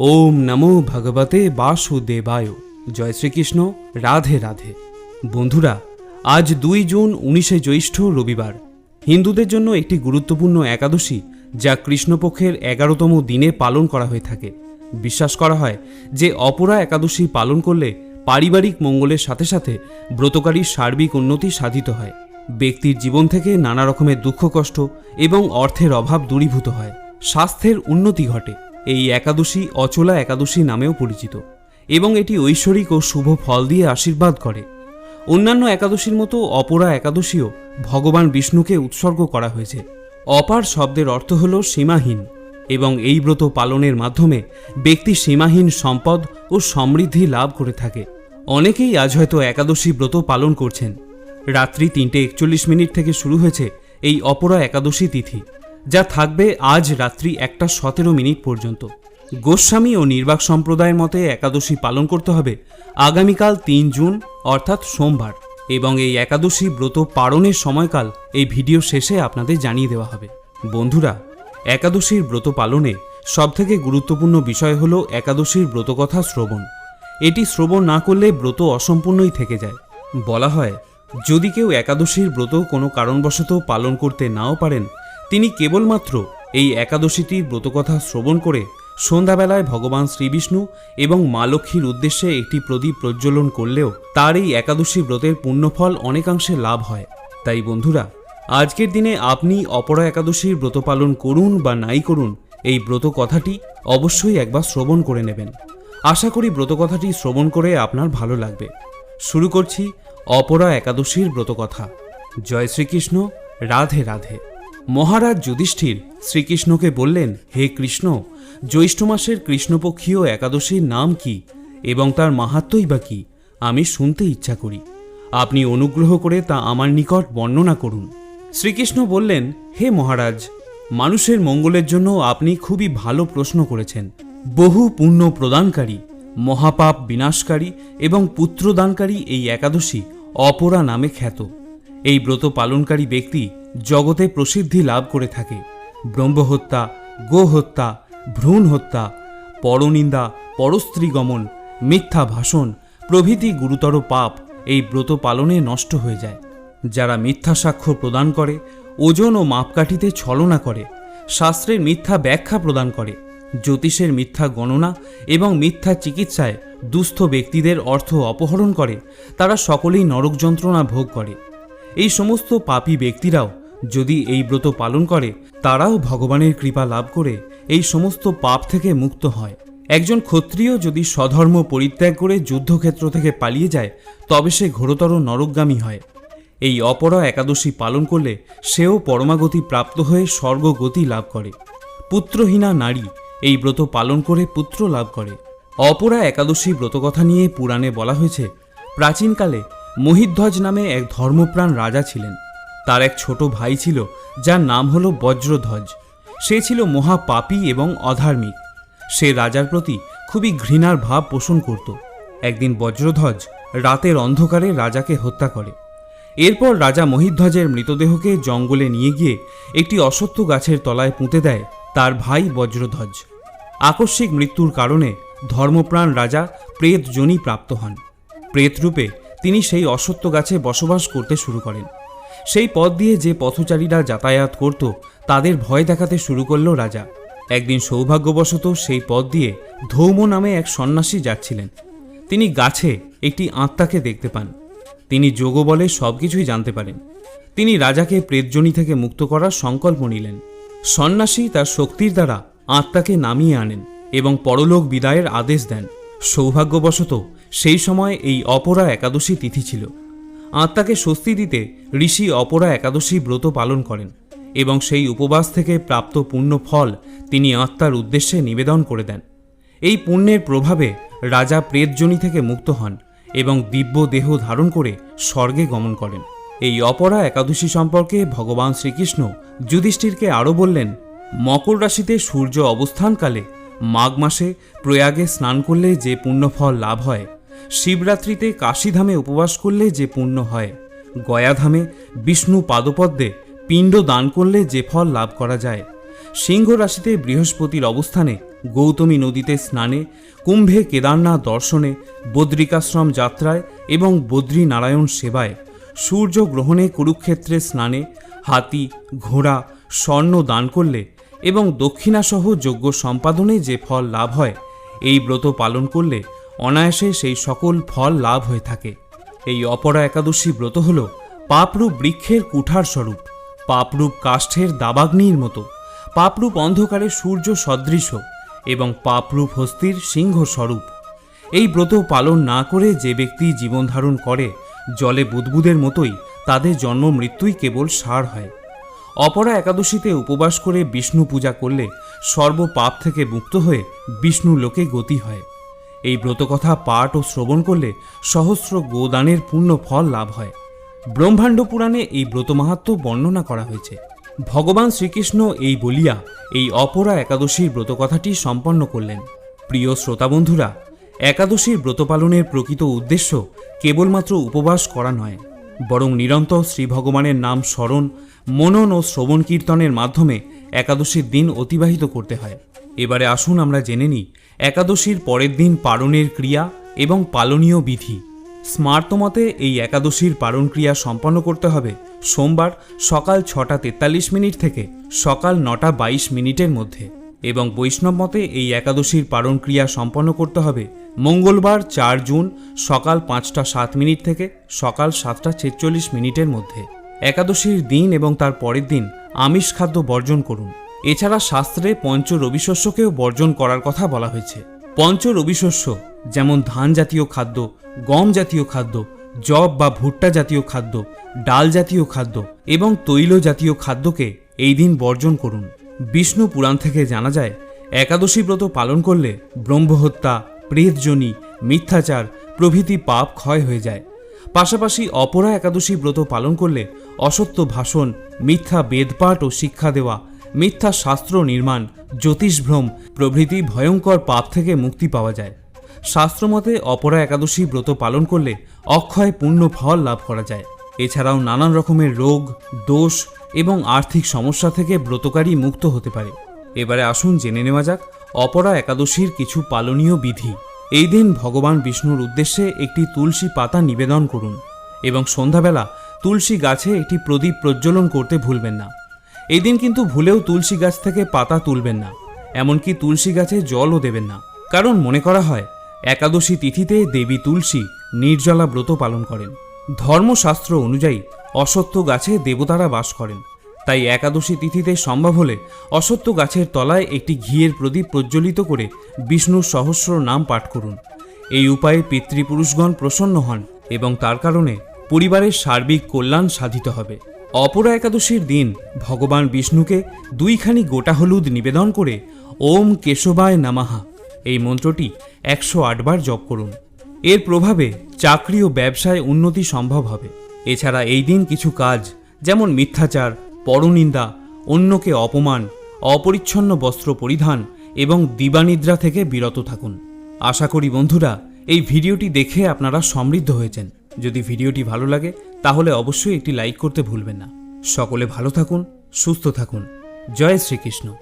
ওম নমো ভগবতে বাসুদেবায়। জয় শ্রীকৃষ্ণ, রাধে রাধে। বন্ধুরা, আজ দুই জুন উনিশে জ্যৈষ্ঠ রবিবার। হিন্দুদের জন্য একটি গুরুত্বপূর্ণ একাদশী, যা কৃষ্ণপক্ষের এগারোতম দিনে পালন করা হয়ে থাকে। বিশ্বাস করা হয় যে অপরা একাদশী পালন করলে পারিবারিক মঙ্গলের সাথে সাথে ব্রতকারীর সার্বিক উন্নতি সাধিত হয়। ব্যক্তির জীবন থেকে নানা রকমের দুঃখ কষ্ট এবং অর্থের অভাব দূরীভূত হয়। স্বাস্থ্যের উন্নতি ঘটে। এই একাদশী অচলা একাদশী নামেও পরিচিত এবং এটি ঐশ্বরিক ও শুভ ফল দিয়ে আশীর্বাদ করে। অন্যান্য একাদশীর মতো অপরা একাদশীও ভগবান বিষ্ণুকে উৎসর্গ করা হয়েছে। অপার শব্দের অর্থ হল সীমাহীন এবং এই ব্রত পালনের মাধ্যমে ব্যক্তি সীমাহীন সম্পদ ও সমৃদ্ধি লাভ করে থাকে। অনেকেই আজ হয়তো একাদশী ব্রত পালন করছেন। রাত্রি তিনটে একচল্লিশ মিনিট থেকে শুরু হয়েছে এই অপরা একাদশী তিথি। যা থাকবে আজ রাত্রি একটা সতেরো মিনিট পর্যন্ত। গোস্বামী ও নির্বাক সম্প্রদায়ের মতে একাদশী পালন করতে হবে আগামীকাল তিন জুন, অর্থাৎ সোমবার, এবং এই একাদশী ব্রত পালনের সময়কাল এই ভিডিও শেষে আপনাদের জানিয়ে দেওয়া হবে। বন্ধুরা, একাদশীর ব্রত পালনে সবথেকে গুরুত্বপূর্ণ বিষয় হল একাদশীর ব্রতকথা শ্রবণ। এটি শ্রবণ না করলে ব্রত অসম্পূর্ণই থেকে যায়। বলা হয়, যদি কেউ একাদশীর ব্রত কোনো কারণবশত পালন করতে নাও পারেন তিনি কেবলমাত্র এই একাদশীটির ব্রতকথা শ্রবণ করে সন্ধ্যাবেলায় ভগবান শ্রীবিষ্ণু এবং মা লক্ষ্মীর উদ্দেশ্যে একটি প্রদীপ প্রজ্বলন করলেও তার এই একাদশী ব্রতের পুণ্যফল অনেকাংশে লাভ হয়। তাই বন্ধুরা, আজকের দিনে আপনি অপরা একাদশীর ব্রত পালন করুন বা নাই করুন এই ব্রত কথাটি অবশ্যই একবার শ্রবণ করে নেবেন। আশা করি ব্রত কথাটি শ্রবণ করে আপনার ভালো লাগবে। শুরু করছি অপরা একাদশীর ব্রতকথা। জয় শ্রীকৃষ্ণ, রাধে রাধে। মহারাজ যুধিষ্ঠির শ্রীকৃষ্ণকে বললেন, হে কৃষ্ণ, জ্যৈষ্ঠ মাসের কৃষ্ণপক্ষীয় একাদশীর নাম কি এবং তার মাহাত্মই বা কি? আমি শুনতে ইচ্ছা করি। আপনি অনুগ্রহ করে তা আমার নিকট বর্ণনা করুন। শ্রীকৃষ্ণ বললেন, হে মহারাজ, মানুষের মঙ্গলের জন্য আপনি খুবই ভালো প্রশ্ন করেছেন। বহু পুণ্য প্রদানকারী, মহাপাপ বিনাশকারী এবং পুত্রদানকারী এই একাদশী অপরা নামে খ্যাত। এই ব্রত পালনকারী ব্যক্তি জগতে প্রসিদ্ধি লাভ করে থাকে। ব্রহ্মহত্যা, গোহত্যা ভ্রূণ হত্যা পরনিন্দা, পরস্ত্রীগমন, মিথ্যা ভাষণ, প্রভৃতি গুরুতর পাপ এই ব্রত পালনে নষ্ট হয়ে যায়। যারা মিথ্যা সাক্ষ্য প্রদান করে, ওজন ও মাপকাঠিতে ছলনা করে, শাস্ত্রের মিথ্যা ব্যাখ্যা প্রদান করে, জ্যোতিষের মিথ্যা গণনা এবং মিথ্যা চিকিৎসায় দুস্থ ব্যক্তিদের অর্থ অপহরণ করে, তারা সকলেই নরক যন্ত্রণা ভোগ করে। এই সমস্ত পাপী ব্যক্তিরাও যদি এই ব্রত পালন করে, তারাও ভগবানের কৃপা লাভ করে এই সমস্ত পাপ থেকে মুক্ত হয়। একজন ক্ষত্রিয় যদি স্বধর্ম পরিত্যাগ করে যুদ্ধক্ষেত্র থেকে পালিয়ে যায়, তবে সে ঘোরতর নরকগামী হয়। এই অপরা একাদশী পালন করলে সেও পরমাগতি প্রাপ্ত হয়ে স্বর্গগতি লাভ করে। পুত্রহীনা নারী এই ব্রত পালন করে পুত্র লাভ করে। অপরা একাদশী ব্রতকথা নিয়ে পুরাণে বলা হয়েছে, প্রাচীনকালে মহিধ্বজ নামে এক ধর্মপ্রাণ রাজা ছিলেন। তার এক ছোট ভাই ছিল, যার নাম হল বজ্রধ্বজ। সে ছিল মহাপাপী এবং অধার্মিক। সে রাজার প্রতি খুবই ঘৃণার ভাব পোষণ করত। একদিন বজ্রধ্বজ রাতের অন্ধকারে রাজাকে হত্যা করে। এরপর রাজা মহিধ্বজের মৃতদেহকে জঙ্গলে নিয়ে গিয়ে একটি অসত্য গাছের তলায় পুঁতে দেয় তার ভাই বজ্রধ্বজ। আকস্মিক মৃত্যুর কারণে ধর্মপ্রাণ রাজা প্রেত জনি প্রাপ্ত হন। প্রেতরূপে তিনি সেই অসত্য গাছে বসবাস করতে শুরু করেন। সেই পথ দিয়ে যে পথচারীরা যাতায়াত করত, তাদের ভয় দেখাতে শুরু করল রাজা। একদিন সৌভাগ্যবশত সেই পথ দিয়ে ধৌম নামে এক সন্ন্যাসী যাচ্ছিলেন। তিনি গাছে একটি আত্মাকে দেখতে পান। তিনি যোগ যোগবলে সবকিছুই জানতে পারেন। তিনি রাজাকে প্রেতজনী থেকে মুক্ত করার সংকল্প নিলেন। সন্ন্যাসী তার শক্তির দ্বারা আত্মাকে নামিয়ে আনেন এবং পরলোক বিদায়ের আদেশ দেন। সৌভাগ্যবশত সেই সময় এই অপরা একাদশী তিথি ছিল। আত্মাকে স্বস্তি দিতে ঋষি অপরা একাদশী ব্রত পালন করেন এবং সেই উপবাস থেকে প্রাপ্ত পুণ্য ফল তিনি আত্মার উদ্দেশ্যে নিবেদন করে দেন। এই পুণ্যের প্রভাবে রাজা প্রেতজনী থেকে মুক্ত হন এবং দিব্য দেহ ধারণ করে স্বর্গে গমন করেন। এই অপরা একাদশী সম্পর্কে ভগবান শ্রীকৃষ্ণ যুধিষ্ঠিরকে আরও বললেন, মকর রাশিতে সূর্য অবস্থানকালে মাঘ মাসে প্রয়াগে স্নান করলে যে পুণ্যফল লাভ হয় শিবরাত্রিতে কাশীধামে উপবাস করলে যে পুণ্য হয়। গয়াধামে বিষ্ণু পাদপদ্মে পিণ্ড দান করলে যে ফল লাভ করা যায়। সিংহ রাশিতে বৃহস্পতির অবস্থানে গৌতমী নদীতে স্নানে, কুম্ভে কেদারনাথ দর্শনে, বদ্রিকাশ্রম যাত্রায় এবং বদ্রী নারায়ণ সেবায়, সূর্য গ্রহণে কুরুক্ষেত্রে স্নানে, হাতি, ঘোড়া, স্বর্ণ দান করলে এবং দক্ষিণাসহ যজ্ঞ সম্পাদনে যে ফল লাভ হয়, এই ব্রত পালন করলে অনায়াসে সেই সকল ফল লাভ হয়ে থাকে। এই অপরা একাদশী ব্রত হল পাপরূপ বৃক্ষের কুঠার স্বরূপ, পাপরূপ কাষ্ঠের দাবাগ্নির মতো, পাপরূপ অন্ধকারে সূর্য সদৃশ এবং পাপরূপ হস্তির সিংহ স্বরূপ। এই ব্রত পালন না করে যে ব্যক্তি জীবন ধারণ করে, জলে বুদবুদের মতোই তাদের জন্ম মৃত্যুই কেবল সার হয়। অপরা একাদশীতে উপবাস করে বিষ্ণু পূজা করলে সর্ব পাপ থেকে মুক্ত হয়ে বিষ্ণু লোকে গতি হয়। এই ব্রতকথা পাঠ ও শ্রবণ করলে সহস্র গোদানের পূর্ণ ফল লাভ হয়। ব্রহ্মাণ্ড পুরাণে এই ব্রত মাহাত্ম্য বর্ণনা করা হয়েছে। ভগবান শ্রীকৃষ্ণ এই বলিয়া এই অপরা একাদশীর ব্রতকথাটি সম্পন্ন করলেন। প্রিয় শ্রোতা বন্ধুরা একাদশীর ব্রত পালনের প্রকৃত উদ্দেশ্য কেবলমাত্র উপবাস করা নয়, বরং নিরন্তর শ্রী ভগবানের নাম স্মরণ, মনন ও শ্রবণ কীর্তনের মাধ্যমে একাদশীর দিন অতিবাহিত করতে হয়। এবারে আসুন আমরা জেনে নিই একাদশীর পরের দিন পালনের ক্রিয়া এবং পালনীয় বিধি। স্মার্তমতে এই একাদশীর পালন ক্রিয়া সম্পন্ন করতে হবে সোমবার সকাল ছটা তেতাল্লিশ মিনিট থেকে সকাল নটা বাইশ মিনিটের মধ্যে এবং বৈষ্ণব মতে এই একাদশীর পালন ক্রিয়া সম্পন্ন করতে হবে মঙ্গলবার চার জুন সকাল পাঁচটা সাত মিনিট থেকে সকাল সাতটা ছেচল্লিশ মিনিটের মধ্যে। একাদশীর দিন এবং তার পরের দিন আমিষ খাদ্য বর্জন করুন। এছাড়া শাস্ত্রে পঞ্চ রবিশস্যকেও বর্জন করার কথা বলা হয়েছে। পঞ্চ রবিশস্য যেমন ধান জাতীয় খাদ্য, গম জাতীয় খাদ্য জব বা ভুট্টা জাতীয় খাদ্য, ডাল জাতীয় খাদ্য এবং তৈল জাতীয় খাদ্যকে এই দিন বর্জন করুন। বিষ্ণু পুরাণ থেকে জানা যায়, একাদশী ব্রত পালন করলে ব্রহ্মহত্যা, প্রেতজনী, মিথ্যাচার প্রভৃতি পাপ ক্ষয় হয়ে যায়। পাশাপাশি অপরা একাদশী ব্রত পালন করলে অসত্য ভাষণ, মিথ্যা বেদপাঠ ও শিক্ষা দেওয়া মিথ্যা শাস্ত্র নির্মাণ, জ্যোতিষভ্রম প্রভৃতি ভয়ঙ্কর পাপ থেকে মুক্তি পাওয়া যায়। শাস্ত্রমতে অপরা একাদশী ব্রত পালন করলে অক্ষয় পূর্ণ ফল লাভ করা যায়। এছাড়াও নানান রকমের রোগ, দোষ এবং আর্থিক সমস্যা থেকে ব্রতকারী মুক্ত হতে পারে। এবারে আসুন জেনে নেওয়া যাক অপরা একাদশীর কিছু পালনীয় বিধি। এই দিন ভগবান বিষ্ণুর উদ্দেশ্যে একটি তুলসী পাতা নিবেদন করুন এবং সন্ধ্যাবেলা তুলসী গাছে একটি প্রদীপ প্রজ্বলন করতে ভুলবেন না। এই দিন কিন্তু ভুলেও তুলসী গাছ থেকে পাতা তুলবেন না, এমনকি তুলসী গাছে জলও দেবেন না। কারণ মনে করা হয়, একাদশী তিথিতে দেবী তুলসী নির্জলা ব্রত পালন করেন। ধর্মশাস্ত্র অনুযায়ী অসত্য গাছে দেবতারা বাস করেন। তাই একাদশী তিথিতে সম্ভব হলে অসত্য গাছের তলায় একটি ঘিয়ের প্রদীপ প্রজ্বলিত করে বিষ্ণুর সহস্র নাম পাঠ করুন। এই উপায়ে পিতৃপুরুষগণ প্রসন্ন হন এবং তার কারণে পরিবারের সার্বিক কল্যাণ সাধিত হবে। অপরা একাদশীর দিন ভগবান বিষ্ণুকে দুইখানি গোটা হলুদ নিবেদন করে ওম কেশবায় নামাহা। এই মন্ত্রটি একশো আটবার জপ করুন। এর প্রভাবে চাকরি ও ব্যবসায় উন্নতি সম্ভব হবে। এছাড়া এই দিন কিছু কাজ, যেমন মিথ্যাচার, পরনিন্দা, অন্যকে অপমান, অপরিচ্ছন্ন বস্ত্র পরিধান এবং দিবানিদ্রা থেকে বিরত থাকুন। আশা করি বন্ধুরা, এই ভিডিওটি দেখে আপনারা সমৃদ্ধ হয়েছেন। যদি ভিডিওটি ভালো লাগে, তাহলে অবশ্যই একটি লাইক করতে ভুলবেন না। সকলে ভালো থাকুন, সুস্থ থাকুন। জয় শ্রীকৃষ্ণ।